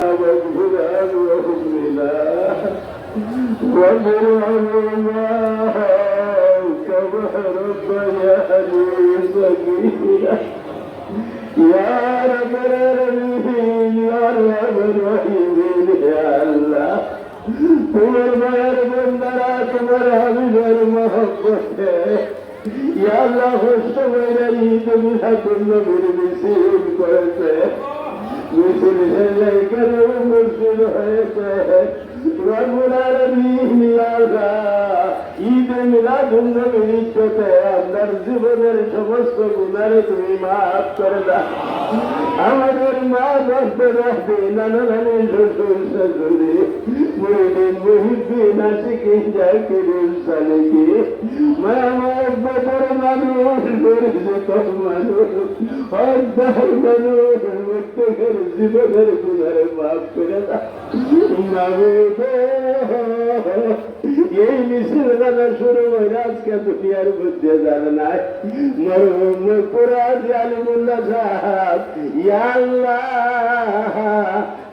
واغفر وحكمنا وارحمنا كما ربياني صغيرا يا رب العالمين يا رب الرحيمين يا الله তোমার মায়ের বন্দারা তোমার হাবিবের মহব্বত ইয়া আল্লাহ কষ্ট করে ঈদ মিলাদুন নবীর মিছিল করেছে কেন মসজিদ হয়েছে রব্বুল আলামিন ইয়া আল্লাহ ঈদ মিলাদুন নবীর ইচ্ছতে আপনার জীবনের সমস্ত গুনারে তুমি মাফ করে দাও আমাদের মা বাবা রাখবে নানা নানি শ্বশুর শাশুড়ি মুরিদিন মুহিদ্দিন আশিকি জাকিরুল সালেকি মা আমার বদর মানুষ পরিচিত মানুষ অর্ধার মানুষ প্রত্যেকের জীবনের গুণারে মাফ করে মাহবুব এই মিছিল দাদা শুরু হয়ে আজকে দুনিয়ার বুদ্ধে জানে নাই? মরহুম পুরাজ আলিমুল্লাহ সাহাব ইয়া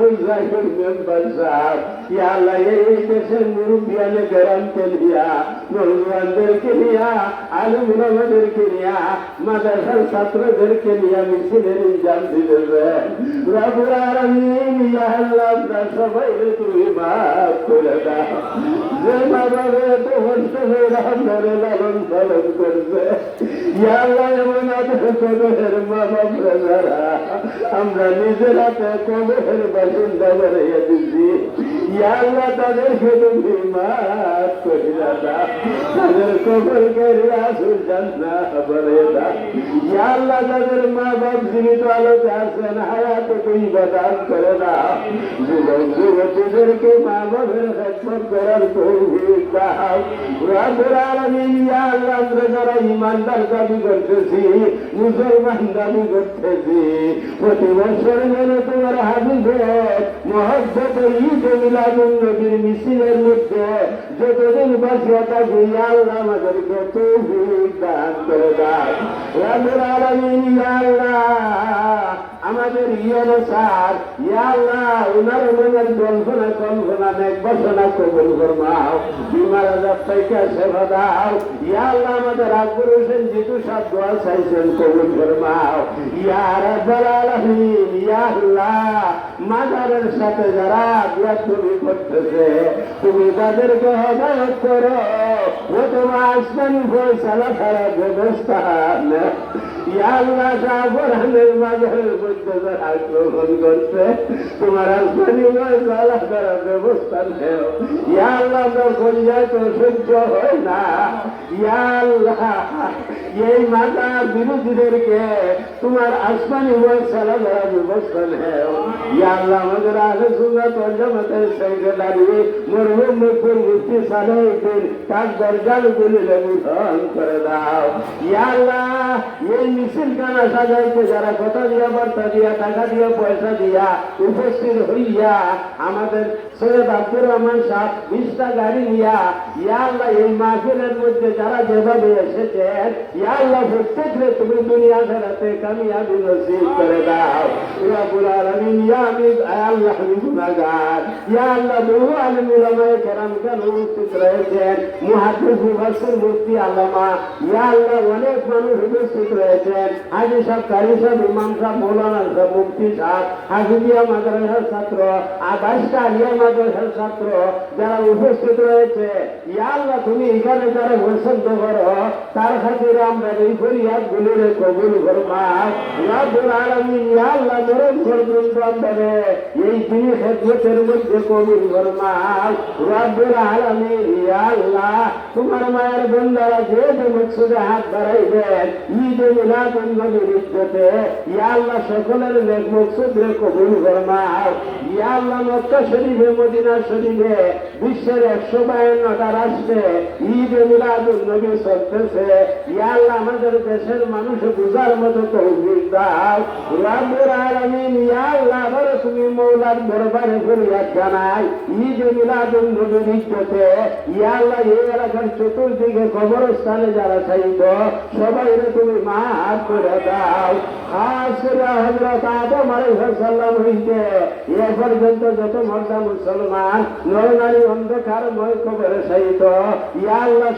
জাহির মেম্বার সাহেব ইয়া আল্লাহ এই দেশের মুরব্বিয়ানে গ্রামকে নিয়া নৌজওয়ানদেরকে নিয়া আলম উলামাদেরকে নিয়া মাদ্রাসার ছাত্রদেরকে নিয়া মিছিলের ইনকাম দিতেছে রব্বুল আলামিন ইয়া আল্লাহ আমরা সবাই তুমি মাফ করে দাও যে মা বাবা এত কষ্ট হয়ে আপনারে লালন পালন করছে ইয়া আল্লাহ এমন আদর কবরের মা বাপরা যারা আমরা নিজের হাতে কবরের বাসিন্দা বানাইয়া দিচ্ছি ইয়া আল্লাহ তাদেরকে তুমি তাদের কবর করে আসুন জান্না বানাইয়া দাও। ইয়া তাদের মা বাপ জীবিত আলোতে আছেন হায়াতে তুই বাদান করে দাও যুবক যুবতীদেরকে মা বাপের খেদমত করার মধ্যে যতদিন আল্লাহ। আমাদের ইয়ের সার ইয়া আল্লাহ, উনার মনের কল্পনা কল্পনা নেক বসনা কবুল ফরমাও, বিমার আজাব থেকে সেবা দাও ইয়া আল্লাহ আমাদের আকবর হোসেন জিতু সাহ দোয়া চাইছেন কবুল ফরমাও ইয়া রাব্বাল আলামিন ইয়া আল্লাহ, মাজারের সাথে যারা দোয়া তুমি করতেছে, তুমি তাদেরকে হেদায়ত করো, ও তোমার আসমানি ফয়সালা ছাড়া ব্যবস্থা নেই ইয়া আল্লাহ সাহাবরানের মাঝের মধ্যে যারা করছে। তোমার ব্যবস্থা নেও। ইয়া আল্লাহ যায় তো সহ্য হয় না। ইয়া আল্লাহ, এই মাতা বিরোধীদেরকে তোমার আসমানি ফয়সালা করার ব্যবস্থা নেও। ইয়া আল্লাহ, আমাদের আহলে সুন্নাত ওয়াল জামাতের সেক্রেটারি মরহুম মুফতি মুফতি সালেহিন তার দরজাগুলি লেবুধন করে দাও। ইয়া এই মিছিল কানা সাজাইতে যারা কথা দিয়া বার্তা দিয়া, টাকা দিয়া, পয়সা দিয়া উপস্থিত হইয়া আমাদের সৈয়দ আব্দুর রহমান সাহ বিশটা গাড়ি নিয়া, ইয়া আল্লাহ, এই মাহফিলের মধ্যে যারা যেভাবে এসেছেন, ইয়া আল্লাহ তুমি দুনিয়া ফেরাতে কামিয়াবি নসিব করে দাও। ইয়া আমি আল্লাহ, আমি গুনাহগার। বহু আলেম উলামায়ে কেরাম কেন উপস্থিত রয়েছেন? মুহাদ্দিস মুফাসসির মুফতি আল্লামা ইয়া অনেক মানুষ উপস্থিত রয়েছেন। হাজি সাহেব কারি সাহেব, ইমাম সাহেব, মৌলানা সাহেব মুফতি সাহেব হাফিজিয়া মাদ্রাসার ছাত্র আবাসটা আলিয়া মাদ্রাসার ছাত্র যারা উপস্থিত রয়েছে ইয়া আল্লাহ তুমি এখানে যারা পছন্দ করো তার খাতিরে আমরা এই ফরিয়াদ গুলিরে কবুল পর্যন্ত এই দুই খেদমতের মধ্যে কবুল তোমার মায়ের বন্দারা যে যে মকসুদে হাত বাড়াইবেন ঈদ মিলাদুন নবীর ইজ্জতে ইয়া আল্লাহ সকলের নেক কবুল ফরমাও ইয়া আল্লাহ মক্কা শরীফে, মদিনা শরীফে, বিশ্বের একশো বায়ান্নটা রাষ্ট্রে ঈদ মিলাদুল নবী চলতেছে। ইয়া আল্লাহ আমাদের দেশের মানুষ বুঝার মতো তৌফিক দাও। রাব্বুল আলামিন ইয়া আবার তুমি মৌলার দরবারে ফরিয়াদ জানাই। ঈদ মিলাদুল নবীর ইজ্জতে। এই এলাকার চতুর্দিকে কবরস্থানে যারা চাইত সবাই তুমি মাফ করে দাও। হজরত আদম হইতে এ পর্যন্ত যত মর্দা মুসলমান নরনারী চাইত ইয়া আল্লাহ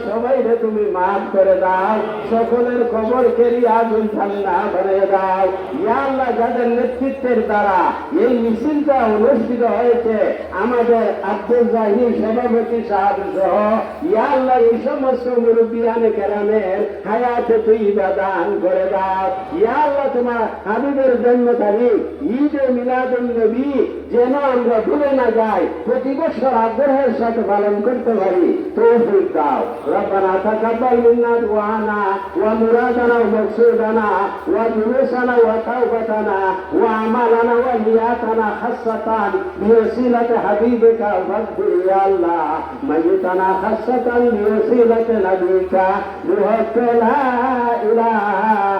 তুমি মাফ করে দাও, সকলের করে দাও। ইয়া আল্লাহ, যাদের নেতৃত্বের দ্বারা এই মিছিলটা অনুষ্ঠিত হয়েছে, আমাদের আব্দুল জাহির সভাপতি সাহেব সহ, ইয়া আল্লাহ, এই সমস্ত মুরব্বিয়ানে কেরামের হায়াতে তুই দান করে দাও। ইয়া আল্লাহ, তোমার হাবিবের জন্ম তারিখ, ঈদে মিলাদুল নবী, যেন আমরা ভুলে না যাই, প্রতি বছর আগ্রহের সাথে পালন করতে পারি। তৌফিক দাও। রব্বানা তাকাব্বাল মিন্না দুআনা, ওয়া মুরাদানা ওয়া মাকসুদানা, ওয়া দুরুসানা ওয়া তাওবাতানা, ওয়া আমালানা ওয়া নিয়াতানা খাসসাতান, বিওসিলাতি হাবিবিকা ফাগফির ইয়া আল্লাহ। মাইতানা খাসসাতান, বিওসিলাতি নবিকা। বিহক লা ইলাহা